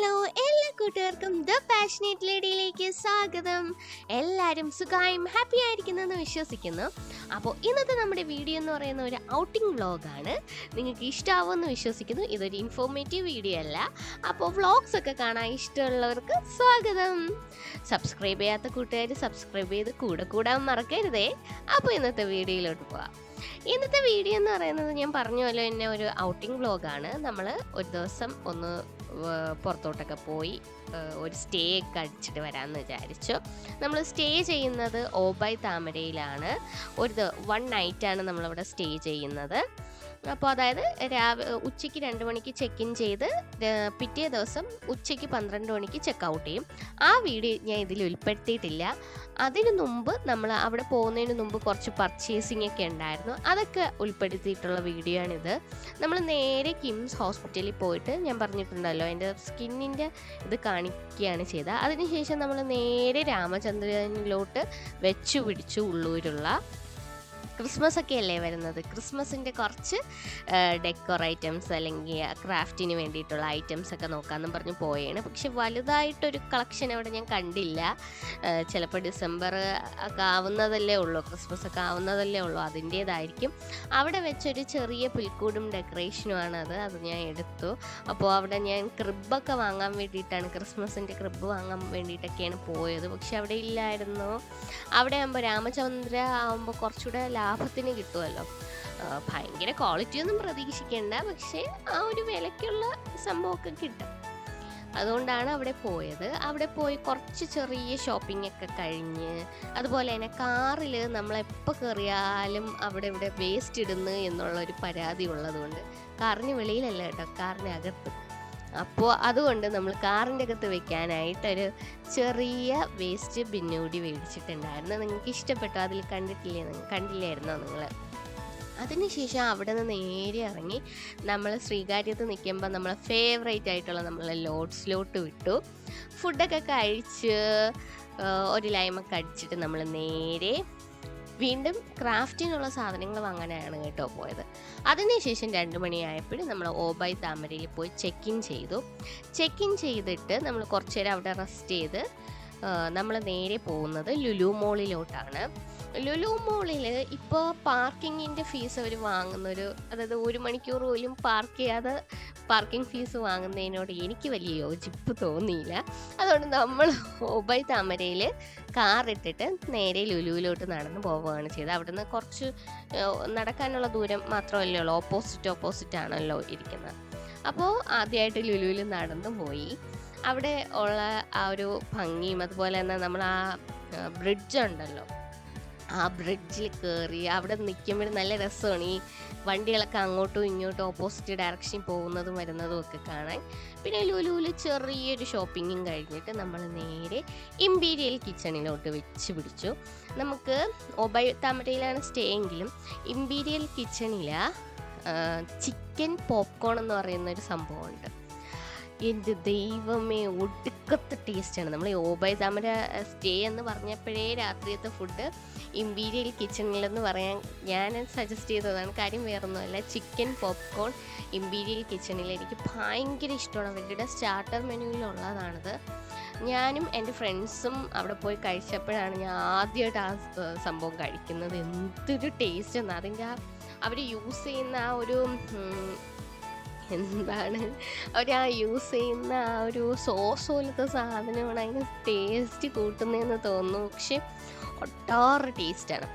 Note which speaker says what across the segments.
Speaker 1: Hello എല്ലാ കൂട്ടുകാർക്കും the passionate ലേഡിയിലേക്ക് സ്വാഗതം. എല്ലാവരും സുഖമായും ഹാപ്പി ആയിരിക്കുന്നെന്ന് വിശ്വസിക്കുന്നു. അപ്പോൾ ഇന്നത്തെ നമ്മുടെ വീഡിയോ എന്ന് പറയുന്ന ഒരു ഔട്ടിംഗ് വ്ളോഗാണ് നിങ്ങൾക്ക് ഇഷ്ടമാവുമെന്ന് വിശ്വസിക്കുന്നു. ഇതൊരു ഇൻഫോർമേറ്റീവ് വീഡിയോ അല്ല. അപ്പോൾ വ്ളോഗ്സ് ഒക്കെ കാണാൻ ഇഷ്ടമുള്ളവർക്ക് സ്വാഗതം. സബ്സ്ക്രൈബ് ചെയ്യാത്ത കൂട്ടുകാർ സബ്സ്ക്രൈബ് ചെയ്ത് കൂടെ കൂടാൻ മറക്കരുതേ. അപ്പോൾ ഇന്നത്തെ വീഡിയോയിലോട്ട് പോവാം. ഇന്നത്തെ വീഡിയോ എന്ന് പറയുന്നത് ഞാൻ പറഞ്ഞ പോലെ തന്നെ ഒരു ഔട്ടിംഗ് വ്ളോഗാണ് നമ്മൾ ഒരു ദിവസം ഒന്ന് പുറത്തോട്ടൊക്കെ പോയി ഒരു സ്റ്റേ ഒക്കെ അടിച്ചിട്ട് വരാമെന്ന് വിചാരിച്ചു. നമ്മൾ സ്റ്റേ ചെയ്യുന്നത് ഓബായ് താമരയിലാണ്. ഒരു വൺ നൈറ്റാണ് നമ്മളവിടെ സ്റ്റേ ചെയ്യുന്നത്. അപ്പോൾ അതായത് രാവിലെ ഉച്ചയ്ക്ക് രണ്ട് മണിക്ക് ചെക്ക് ഇൻ ചെയ്ത് പിറ്റേ ദിവസം ഉച്ചയ്ക്ക് പന്ത്രണ്ട് മണിക്ക് ചെക്ക് ഔട്ട് ചെയ്യും. ആ വീഡിയോ ഞാൻ ഇതിൽ ഉൾപ്പെടുത്തിയിട്ടില്ല. അതിനു മുമ്പ് നമ്മൾ അവിടെ പോകുന്നതിന് മുമ്പ് കുറച്ച് പർച്ചേസിംഗ് ഒക്കെ ഉണ്ടായിരുന്നു. അതൊക്കെ ഉൾപ്പെടുത്തിയിട്ടുള്ള വീഡിയോ ആണിത്. നമ്മൾ നേരെ കിംസ് ഹോസ്പിറ്റലിൽ പോയിട്ട് ഞാൻ പറഞ്ഞിട്ടുണ്ടല്ലോ എന്റെ സ്കിന്നിന്റെ ഇത് കാണിക്കുകയാണ് ചെയ്തത്. അതിനുശേഷം നമ്മൾ നേരെ രാമചന്ദ്രനിലോട്ട് വെച്ചു പിടിച്ചു ഉള്ളൂരുള്ള ക്രിസ്മസ് ഒക്കെ അല്ലേ വരുന്നത്? ക്രിസ്മസിന്റെ കുറച്ച് ഡെക്കോർ ഐറ്റംസ് അല്ലെങ്കിൽ ക്രാഫ്റ്റിന് വേണ്ടിയിട്ടുള്ള ഐറ്റംസ് ഒക്കെ നോക്കാമെന്നും പറഞ്ഞ് പോയാണ്. പക്ഷെ വലുതായിട്ടൊരു കളക്ഷൻ അവിടെ ഞാൻ കണ്ടില്ല. ചിലപ്പോൾ ഡിസംബർ ഒക്കെ ആവുന്നതല്ലേ ഉള്ളൂ ക്രിസ്മസ് ഒക്കെ ആവുന്നതല്ലേ ഉള്ളൂ അതിന്റേതായിരിക്കും. അവിടെ വെച്ചൊരു ചെറിയ പുൽക്കൂടും ഡെക്കറേഷനുമാണ് അത് അത് ഞാൻ എടുത്തു. അപ്പോൾ അവിടെ ഞാൻ ക്രിബൊക്കെ വാങ്ങാൻ വേണ്ടിയിട്ടാണ് ക്രിസ്മസിന്റെ ക്രിബ് വാങ്ങാൻ വേണ്ടിയിട്ടൊക്കെയാണ് പോയത്. പക്ഷെ അവിടെ ഇല്ലായിരുന്നു. അവിടെ ആകുമ്പോൾ രാമചന്ദ്ര ആകുമ്പോൾ കുറച്ചുകൂടെ ലാഭത്തിന് കിട്ടുമല്ലോ. ഭയങ്കര ക്വാളിറ്റി ഒന്നും പ്രതീക്ഷിക്കേണ്ട. പക്ഷേ ആ ഒരു വിലയ്ക്കുള്ള സംഭവമൊക്കെ കിട്ടും. അതുകൊണ്ടാണ് അവിടെ പോയത്. അവിടെ പോയി കുറച്ച് ചെറിയ ഷോപ്പിംഗ് ഒക്കെ കഴിഞ്ഞ് അതുപോലെ തന്നെ കാറിൽ നമ്മളെപ്പോൾ കയറിയാലും അവിടെ ഇവിടെ വേസ്റ്റ് ഇടുന്നു എന്നുള്ളൊരു പരാതി ഉള്ളതുകൊണ്ട് കാറിന് വെളിയിലല്ല കേട്ടോ. കാറിനകത്ത് അപ്പോൾ അതുകൊണ്ട് നമ്മൾ കാറിന്റെ അകത്ത് വെക്കാനായിട്ടൊരു ചെറിയ വേസ്റ്റ് ബിന്നൂടി മേടിച്ചിട്ടുണ്ടായിരുന്നു നിങ്ങൾക്ക് ഇഷ്ടപ്പെട്ടോ? അതിൽ കണ്ടിട്ടില്ലേ കണ്ടില്ലായിരുന്നോ നിങ്ങൾ? അതിനുശേഷം അവിടെ നിന്ന് നേരെ ഇറങ്ങി നമ്മൾ ശ്രീകാര്യത്ത് നിൽക്കുമ്പോൾ നമ്മളെ ഫേവറേറ്റ് ആയിട്ടുള്ള നമ്മളെ ലോഡ്സിലോട്ട് വിട്ടു. ഫുഡൊക്കെ കഴിച്ച് ഒരു ലൈമൊക്കെ അടിച്ചിട്ട് നമ്മൾ നേരെ വീണ്ടും ക്രാഫ്റ്റിനുള്ള സാധനങ്ങൾ വാങ്ങാനാണ് കേട്ടോ പോയത്. അതിനുശേഷം രണ്ട് മണിയായപ്പോഴും നമ്മൾ ഓബായ് താമരയിൽ പോയി ചെക്ക് ഇൻ ചെയ്തു. ചെക്ക് ഇൻ ചെയ്തിട്ട് നമ്മൾ കുറച്ചു നേരം അവിടെ റെസ്റ്റ് ചെയ്ത് നമ്മൾ നേരെ പോകുന്നത് ലുലു മോളിലോട്ടാണ്. ലുലു മോളിൽ ഇപ്പോൾ പാർക്കിങ്ങിന്റെ ഫീസ് അവർ വാങ്ങുന്നൊരു അതായത് ഒരു മണിക്കൂർ പോലും പാർക്ക് ചെയ്യാതെ പാർക്കിംഗ് ഫീസ് വാങ്ങുന്നതിനോട് എനിക്ക് വലിയ യോജിപ്പ് തോന്നിയില്ല. അതുകൊണ്ട് നമ്മൾ ഒബൈ താമരയിൽ കാർ ഇട്ടിട്ട് നേരെ ലുലുവിലോട്ട് നടന്ന് പോവുകയാണ് ചെയ്തത്. അവിടുന്ന് കുറച്ച് നടക്കാനുള്ള ദൂരം മാത്രമല്ലേ ഓപ്പോസിറ്റ് ഓപ്പോസിറ്റ് ആണല്ലോ ഇരിക്കുന്നത്. അപ്പോൾ ആദ്യമായിട്ട് ലുലുവിൽ നടന്നു പോയി. അവിടെ ഉള്ള ആ ഒരു ഭംഗിയും അതുപോലെ തന്നെ നമ്മൾ ആ ബ്രിഡ്ജ് ഉണ്ടല്ലോ. ആ ബ്രിഡ്ജിൽ കയറി അവിടെ നിൽക്കുമ്പോൾ നല്ല രസമാണ്. ഈ വണ്ടികളൊക്കെ അങ്ങോട്ടും ഇങ്ങോട്ടും ഓപ്പോസിറ്റ് ഡയറക്ഷൻ പോകുന്നതും വരുന്നതും ഒക്കെ കാണാൻ. പിന്നെ ലുലുവിൽ ചെറിയൊരു ഷോപ്പിങ്ങും കഴിഞ്ഞിട്ട് നമ്മൾ നേരെ ഇമ്പീരിയൽ കിച്ചണിലോട്ട് വെച്ച് പിടിച്ചു. നമുക്ക് ഒബൈ താമരയിലാണ് സ്റ്റേ എങ്കിലും ഇമ്പീരിയൽ കിച്ചണിൽ ചിക്കൻ പോപ്കോൺ എന്ന് പറയുന്ന ഒരു സംഭവമുണ്ട്. എന്റെ ദൈവമേ ഒടുക്കത്തെ ടേസ്റ്റാണ്. നമ്മൾ ഓബൈ താമര സ്റ്റേ എന്ന് പറഞ്ഞപ്പോഴേ രാത്രിയത്തെ ഫുഡ് ഇമ്പീരിയൽ കിച്ചണിലെന്ന് പറയാൻ ഞാൻ സജസ്റ്റ് ചെയ്തതാണ്. കാര്യം വേറൊന്നുമല്ല ചിക്കൻ പോപ്കോൺ ഇമ്പീരിയൽ കിച്ചണിൽ എനിക്ക് ഭയങ്കര ഇഷ്ടമാണ്. അവരുടെ സ്റ്റാർട്ടർ മെനുവിലുള്ളതാണത്. ഞാനും എന്റെ ഫ്രണ്ട്സും അവിടെ പോയി കഴിച്ചപ്പോഴാണ് ഞാൻ ആദ്യമായിട്ട് ആ സംഭവം കഴിക്കുന്നത്. എന്തൊരു ടേസ്റ്റ് എന്ന് അതിന്റെ ആ അവർ യൂസ് ചെയ്യുന്ന ആ ഒരു എന്താണ് അവർ ആ യൂസ് ചെയ്യുന്ന ആ ഒരു സോസ് പോലത്തെ സാധനമാണ് അതിന് ടേസ്റ്റ് കൂട്ടുന്നതെന്ന് തോന്നുന്നു. പക്ഷെ ഒട്ടാറ് ടേസ്റ്റാണ്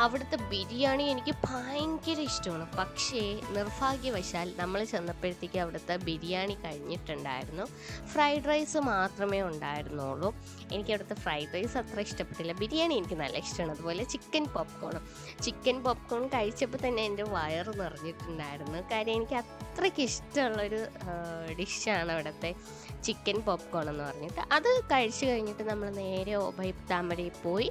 Speaker 1: അവിടുത്തെ ബിരിയാണി എനിക്ക് ഭയങ്കര ഇഷ്ടമാണ്. പക്ഷേ നിർഭാഗ്യവശാൽ നമ്മൾ ചെന്നപ്പോഴത്തേക്ക് അവിടുത്തെ ബിരിയാണി കഴിഞ്ഞിട്ടുണ്ടായിരുന്നു. ഫ്രൈഡ് റൈസ് മാത്രമേ ഉണ്ടായിരുന്നുള്ളൂ. എനിക്ക് അവിടുത്തെ ഫ്രൈഡ് റൈസ് അത്ര ഇഷ്ടപ്പെട്ടില്ല. ബിരിയാണി എനിക്ക് നല്ല ഇഷ്ടമാണ്. അതുപോലെ ചിക്കൻ പോപ്കോണും ചിക്കൻ പോപ്കോൺ കഴിച്ചപ്പോൾ തന്നെ എന്റെ വയറ് നിറഞ്ഞിട്ടുണ്ടായിരുന്നു. കാര്യം എനിക്ക് അത്രയ്ക്ക് ഇഷ്ടമുള്ളൊരു ഡിഷാണ് അവിടുത്തെ ചിക്കൻ പോപ്കോൺ എന്ന് പറഞ്ഞിട്ട്. അത് കഴിച്ചു കഴിഞ്ഞിട്ട് നമ്മൾ നേരെ ഒബൈ താമരയിൽ പോയി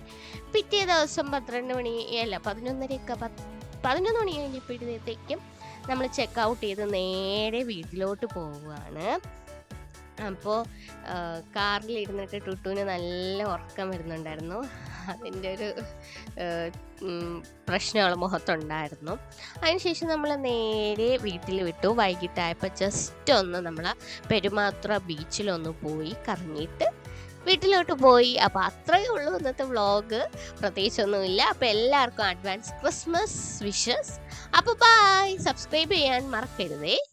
Speaker 1: പിറ്റേ ദിവസം പന്ത്രണ്ട് മണി അല്ല പതിനൊന്നരയൊക്കെ പത്ത് പതിനൊന്ന് മണി കഴിഞ്ഞപ്പോഴത്തേക്കും നമ്മൾ ചെക്ക് ഔട്ട് ചെയ്ത് നേരെ വീട്ടിലോട്ട് പോവുകയാണ്. അപ്പോൾ കാറിലിരുന്നിട്ട് ടുട്ടുവിന് നല്ല ഉറക്കം വരുന്നുണ്ടായിരുന്നു. അതിന്റെ ഒരു പ്രശ്നങ്ങൾ മുഖത്തുണ്ടായിരുന്നു. അതിനുശേഷം നമ്മൾ നേരെ വീട്ടിൽ വിട്ടു. വൈകിട്ടായപ്പോൾ ജസ്റ്റ് ഒന്ന് നമ്മൾ പെരുമാത്ര ബീച്ചിലൊന്ന് പോയി കറങ്ങിയിട്ട് വീട്ടിലോട്ട് പോയി. അപ്പോൾ അത്രയേ ഉള്ളൂ ഇന്നത്തെ വ്ളോഗ്. പ്രത്യേകിച്ചൊന്നുമില്ല. അപ്പോൾ എല്ലാവർക്കും അഡ്വാൻസ് ക്രിസ്മസ് വിഷസ് അപ്പോൾ ബൈ സബ്സ്ക്രൈബ് ചെയ്യാൻ മറക്കരുതേ.